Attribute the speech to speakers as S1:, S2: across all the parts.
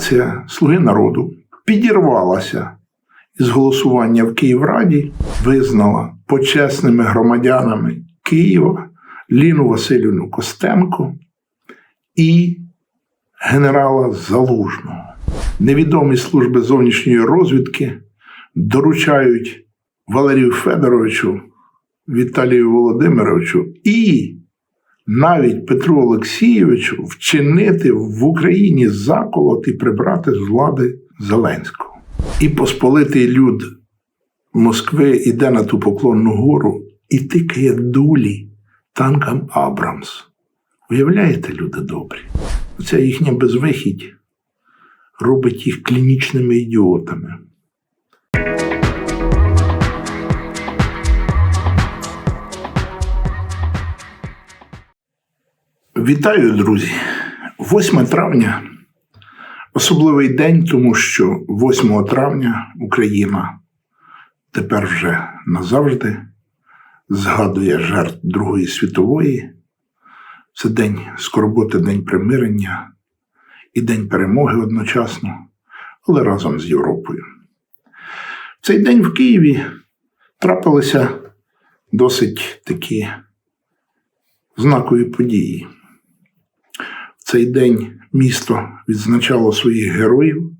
S1: Фракція Слуги народу підірвалася із голосування в Київраді, визнала почесними громадянами Києва Ліну Васильівну Костенко і генерала Залужного. Невідомі служби зовнішньої розвідки доручають Валерію Федоровичу, Віталію Володимировичу і навіть Петру Олексійовичу вчинити в Україні заколот і прибрати з влади Зеленського. І посполитий люд Москви іде на ту поклонну гору і тикає дулі танкам Абрамс. Уявляєте, люди добрі? Оця їхня безвихідь робить їх клінічними ідіотами. Вітаю, друзі! 8 травня особливий день, тому що 8 травня Україна тепер вже назавжди згадує жертв Другої світової. Це день скорботи, день примирення і день перемоги одночасно, але разом з Європою. В цей день в Києві трапилися досить такі знакові події. Цей день місто відзначало своїх героїв,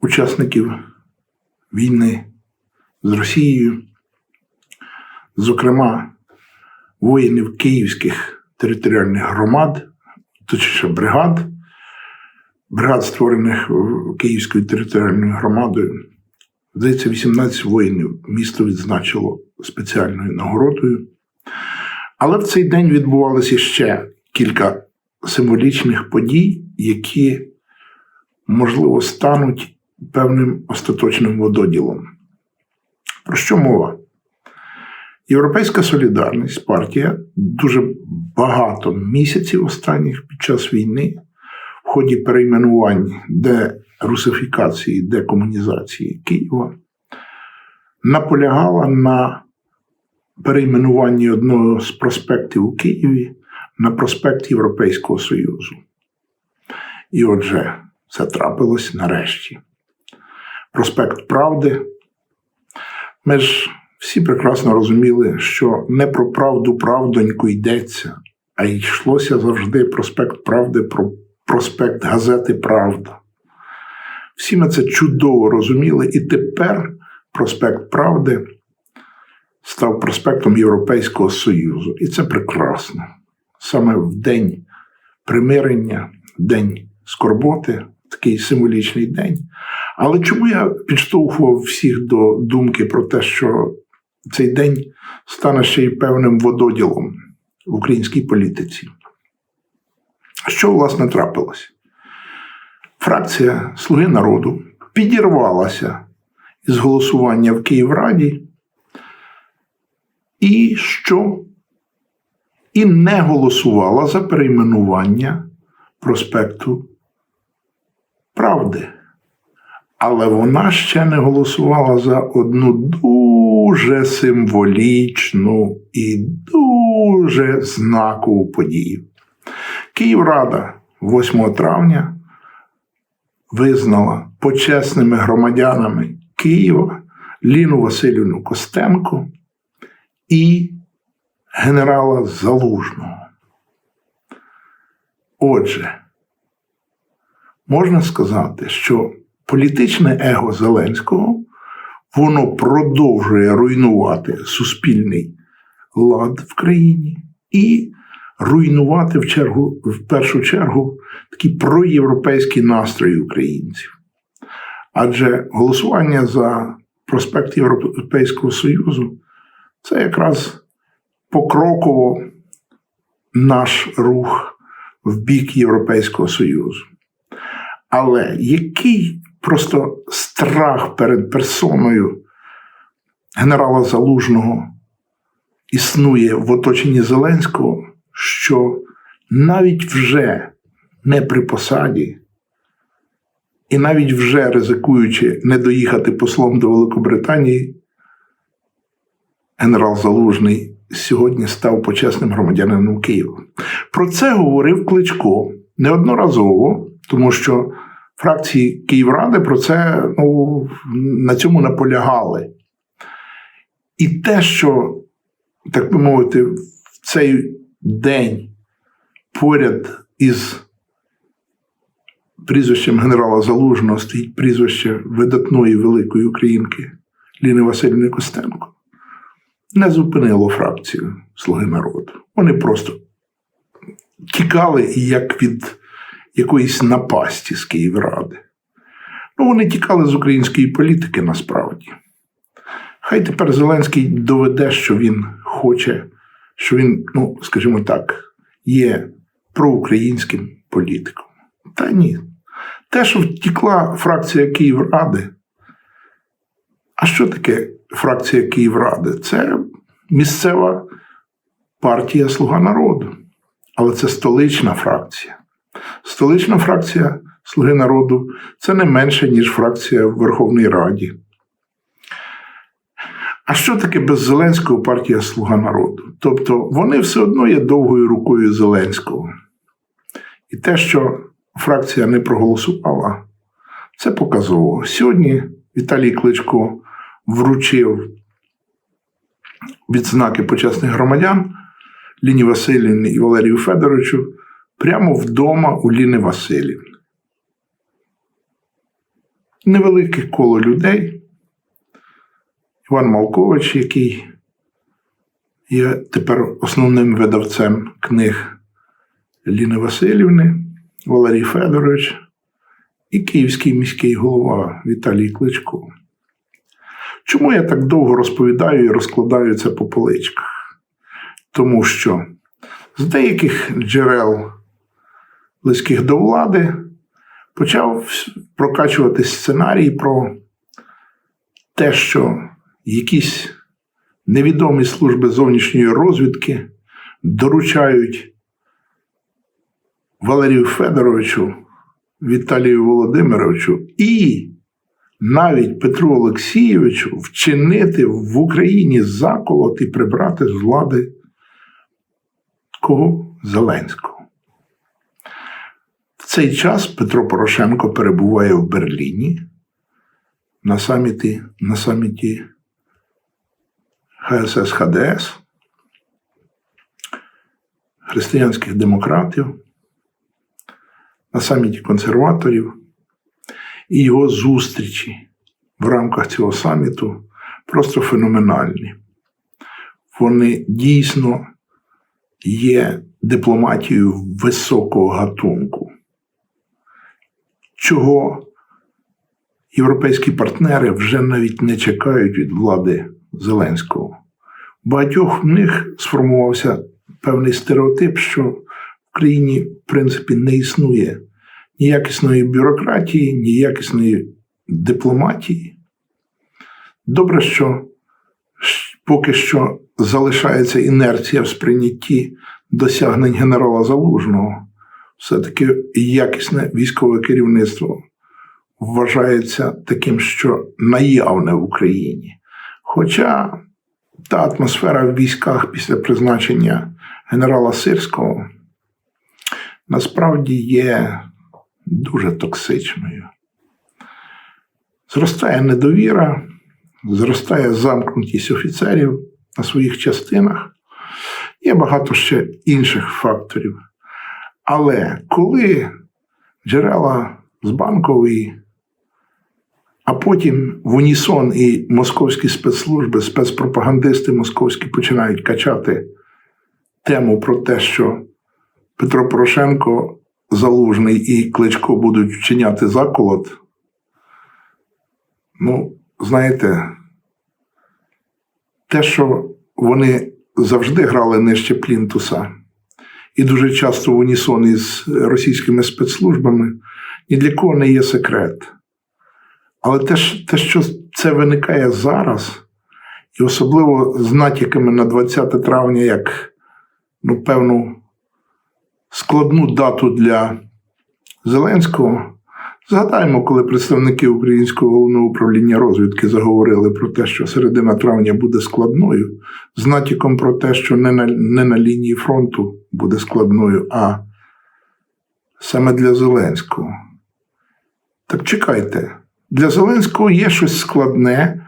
S1: учасників війни з Росією, зокрема, воїнів київських територіальних громад, точніше бригад, бригад, створених Київською територіальною громадою. Здається, 18 воїнів місто відзначило спеціальною нагородою. Але в цей день відбувалося ще кілька символічних подій, які, можливо, стануть певним остаточним вододілом. Про що мова? Європейська солідарність, партія дуже багато місяців останніх під час війни в ході перейменувань дерусифікації, декомунізації Києва наполягала на перейменуванні одного з проспектів у Києві на проспект Європейського Союзу. І отже, це трапилось нарешті. Проспект Правди. Ми ж всі прекрасно розуміли, що не про правду правдоньку йдеться, а йшлося завжди проспект Правди про проспект газети Правда. Всі ми це чудово розуміли, і тепер проспект Правди став проспектом Європейського Союзу. І це прекрасно. Саме в день примирення, день скорботи, такий символічний день. Але чому я підштовхував всіх до думки про те, що цей день стане ще й певним вододілом в українській політиці? Що, власне, трапилось? Фракція Слуги народу підірвалася із голосування в Київраді, і що? І не голосувала за перейменування проспекту Правди. Але вона ще не голосувала за одну дуже символічну і дуже знакову подію. Київрада 8 травня визнала почесними громадянами Києва Ліну Васильівну Костенко і генерала Залужного. Отже, можна сказати, що політичне его Зеленського воно продовжує руйнувати суспільний лад в країні і руйнувати в чергу, в першу чергу такі проєвропейські настрої українців. Адже голосування за проспект Європейського Союзу це якраз покроково наш рух в бік Європейського Союзу. Але який просто страх перед персоною генерала Залужного існує в оточенні Зеленського, що навіть вже не при посаді, і навіть вже ризикуючи не доїхати послом до Великобританії, генерал Залужний сьогодні став почесним громадянином Києва. Про це говорив Кличко неодноразово, тому що фракції Київради про це ну, на цьому наполягали. І те, що, так би мовити, в цей день поряд із прізвищем генерала Залужного стоїть прізвище видатної великої українки Ліни Васильівни Костенко, не зупинило фракцію Слуги народу. Вони просто тікали як від якоїсь напасті з Київради. Ну, вони тікали з української політики насправді. Хай тепер Зеленський доведе, що він хоче, що він, ну, скажімо так, є проукраїнським політиком. Та ні. Те, що втікла фракція Київради. А що таке фракція Київради? Це місцева партія Слуга народу. Але це столична фракція. Столична фракція Слуги народу це не менше, ніж фракція в Верховній Раді. А що таке без Зеленського партія Слуга народу? Тобто вони все одно є довгою рукою Зеленського. І те, що фракція не проголосувала, це показово. Сьогодні Віталій Кличко вручив відзнаки почесних громадян Ліні Васильівні і Валерію Федоровичу прямо вдома у Ліни Васильівни. Невелике коло людей. Іван Малкович, який є тепер основним видавцем книг Ліни Васильівни, Валерій Федорович і Київський міський голова Віталій Кличко. Чому я так довго розповідаю і розкладаю це по поличках? Тому що з деяких джерел близьких до влади почав прокачувати сценарій про те, що якісь невідомі служби зовнішньої розвідки доручають Валерію Федоровичу, Віталію Володимировичу і навіть Петру Олексійовичу вчинити в Україні заколот і прибрати з влади кого? Зеленського. В цей час Петро Порошенко перебуває в Берліні на саміті, на саміті ХСС ХДС, християнських демократів, на саміті консерваторів і його зустрічі в рамках цього саміту просто феноменальні. Вони дійсно є дипломатією високого гатунку, чого європейські партнери вже навіть не чекають від влади Зеленського. Багатьох в них сформувався певний стереотип, що в країні, в принципі, не існує ніякісної бюрократії, ніякісної дипломатії. Добре, що поки що залишається інерція в сприйнятті досягнень генерала Залужного. Все-таки якісне військове керівництво вважається таким, що наявне в Україні. Хоча та атмосфера в військах після призначення генерала Сирського насправді є дуже токсичною. Зростає недовіра, зростає замкнутість офіцерів на своїх частинах. Є багато ще інших факторів. Але коли джерела з банкової, а потім в Унісон і московські спецслужби, спецпропагандисти московські починають качати тему про те, що Петро Порошенко Залужний і Кличко будуть вчиняти заколот. Ну, знаєте, те, що вони завжди грали нижче плінтуса, і дуже часто в унісон із російськими спецслужбами, ні для кого не є секрет. Але те, що це виникає зараз, і особливо з натяками на 20 травня, як ну, певну складну дату для Зеленського. Згадаємо, коли представники Українського головного управління розвідки заговорили про те, що середина травня буде складною, з натяком про те, що не на, не на лінії фронту буде складною, а саме для Зеленського. Так чекайте, для Зеленського є щось складне,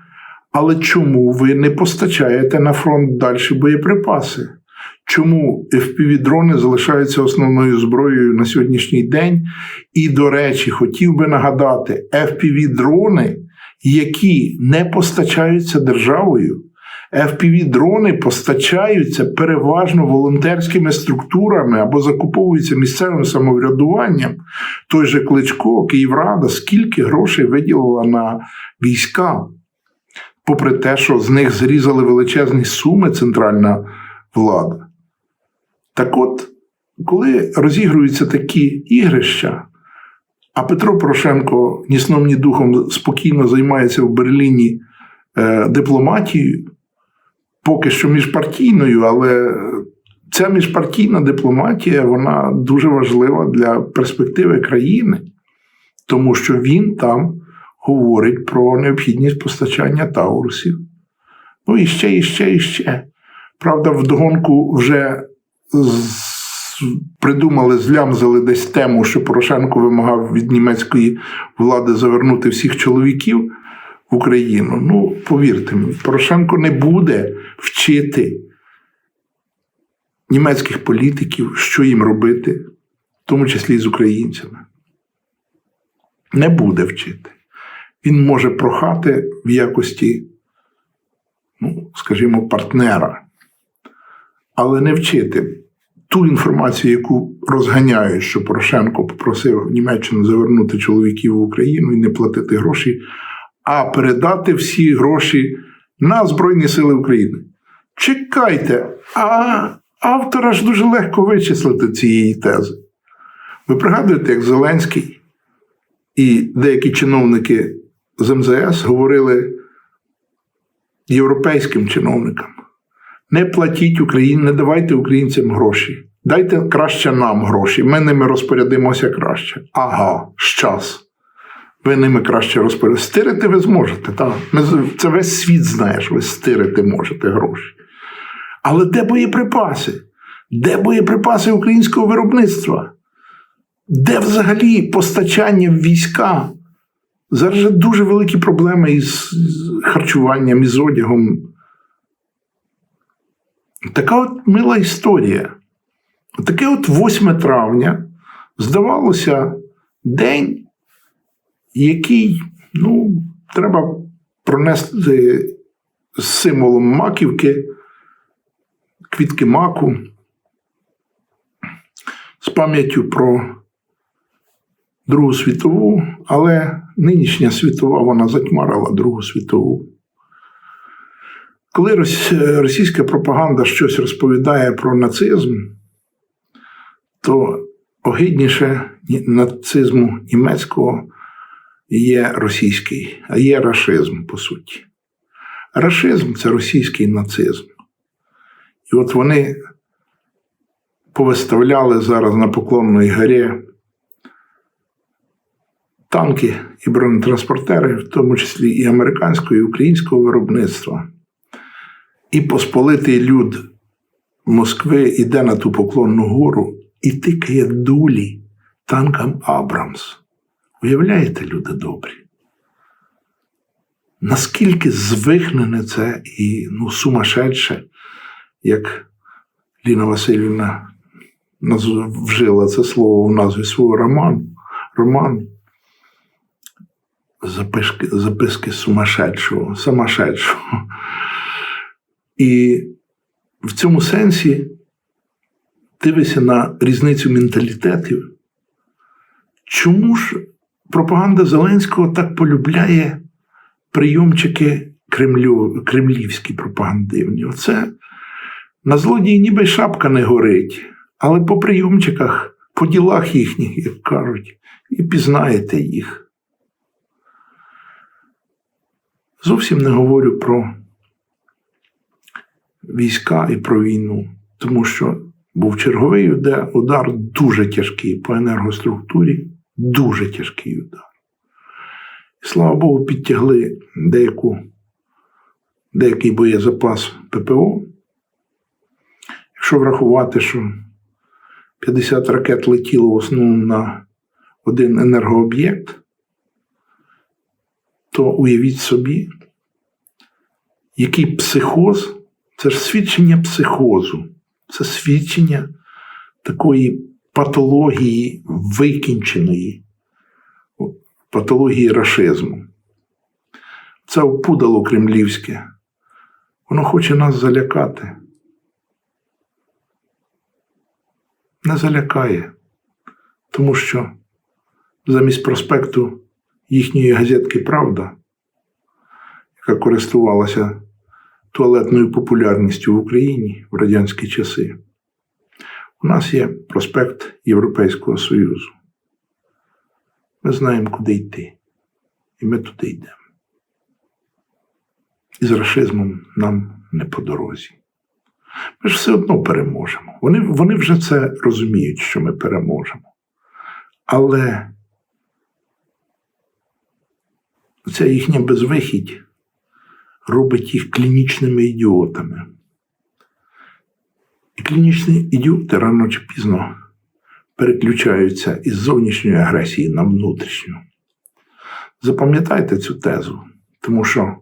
S1: але чому ви не постачаєте на фронт далі боєприпаси? Чому FPV-дрони залишаються основною зброєю на сьогоднішній день? І, до речі, хотів би нагадати, FPV-дрони, які не постачаються державою, FPV-дрони постачаються переважно волонтерськими структурами або закуповуються місцевим самоврядуванням. Той же Кличко, Київрада, скільки грошей виділила на війська, попри те, що з них зрізали величезні суми центральна влада. Так от, коли розігруються такі ігрища, а Петро Порошенко ні сном, ні духом спокійно займається в Берліні е, дипломатією, поки що міжпартійною, але ця міжпартійна дипломатія вона дуже важлива для перспективи країни, тому що він там говорить про необхідність постачання таурусів. Ну і ще, і ще, і ще. Правда, вдогонку вже придумали, злямзали десь тему, що Порошенко вимагав від німецької влади завернути всіх чоловіків в Україну. Ну, повірте мені, Порошенко не буде вчити німецьких політиків, що їм робити, в тому числі і з українцями. Не буде вчити. Він може прохати в якості, ну, скажімо, партнера, але не вчити ту інформацію, яку розганяють, що Порошенко попросив Німеччину завернути чоловіків в Україну і не платити гроші, а передати всі гроші на Збройні Сили України. Чекайте, а автора ж дуже легко вичислити цієї тези. Ви пригадуєте, як Зеленський і деякі чиновники з МЗС говорили європейським чиновникам: не платіть Україні, не давайте українцям гроші. Дайте краще нам гроші, ми ними розпорядимося краще. Ага, щас. Ви ними краще розпорядитися. Стирити ви зможете, так. Це весь світ знає, що ви стирити можете гроші. Але де боєприпаси? Де боєприпаси українського виробництва? Де взагалі постачання в війська? Зараз же дуже великі проблеми із харчуванням, із одягом. Така от мила історія. Таке от 8 травня, здавалося, день, який ну, треба пронести з символом маківки, квітки маку, з пам'яттю про Другу світову, але нинішня світова вона затьмарила Другу світову. Коли російська пропаганда щось розповідає про нацизм, то огидніше нацизму німецького є російський, а є рашизм, по суті. Рашизм це російський нацизм. І от вони повиставляли зараз на Поклонної горі танки і бронетранспортери, в тому числі і американського, і українського виробництва. І посполитий люд Москви йде на ту поклонну гору і тикає дулі танкам Абрамс. Уявляєте, люди добрі? Наскільки звихнене це і ну, сумасшедше, як Ліна Васильівна вжила це слово в назві свого роману, роману записки, записки сумасшедшого, самошедшого. І в цьому сенсі дивишся на різницю менталітетів. Чому ж пропаганда Зеленського так полюбляє прийомчики Кремлю, кремлівські пропагандивні? Оце на злодії ніби шапка не горить, але по прийомчиках, по ділах їхніх, як кажуть, і пізнаєте їх. Зовсім не говорю про війська і про війну, тому що був черговий удар, удар дуже тяжкий по енергоструктурі, дуже тяжкий удар. І слава Богу, підтягли деяку, деякий боєзапас ППО. Якщо врахувати, що 50 ракет летіло в основному на один енергооб'єкт, то уявіть собі, який психоз це ж свідчення психозу, це свідчення такої патології викінченої, патології рашизму. Це опудало кремлівське. Воно хоче нас залякати. Не залякає, тому що замість проспекту їхньої газетки Правда, яка користувалася туалетною популярністю в Україні в радянські часи, у нас є проспект Європейського Союзу. Ми знаємо, куди йти, і ми туди йдемо. І з рашизмом нам не по дорозі. Ми ж все одно переможемо. Вони, вони вже це розуміють, що ми переможемо. Але ця їхня безвихідь робить їх клінічними ідіотами. І клінічні ідіоти рано чи пізно переключаються із зовнішньої агресії на внутрішню. Запам'ятайте цю тезу, тому що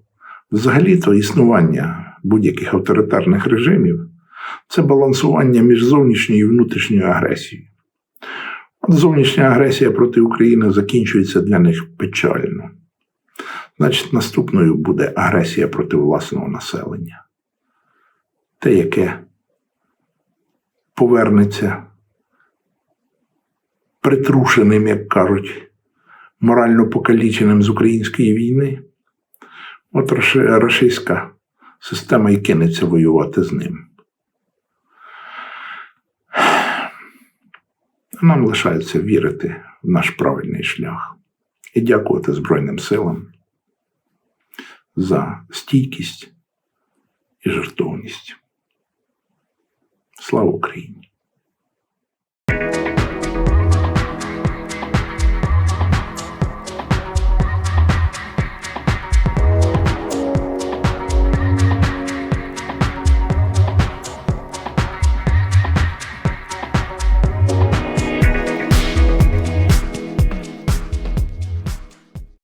S1: взагалі-то існування будь-яких авторитарних режимів це балансування між зовнішньою і внутрішньою агресією. От зовнішня агресія проти України закінчується для них печально. Значить, наступною буде агресія проти власного населення. Те, яке повернеться притрушеним, як кажуть, морально покаліченим з української війни, от рашистська система і кинеться воювати з ним. Нам лишається вірити в наш правильний шлях і дякувати Збройним силам за стійкість і жертовність. Слава Україні!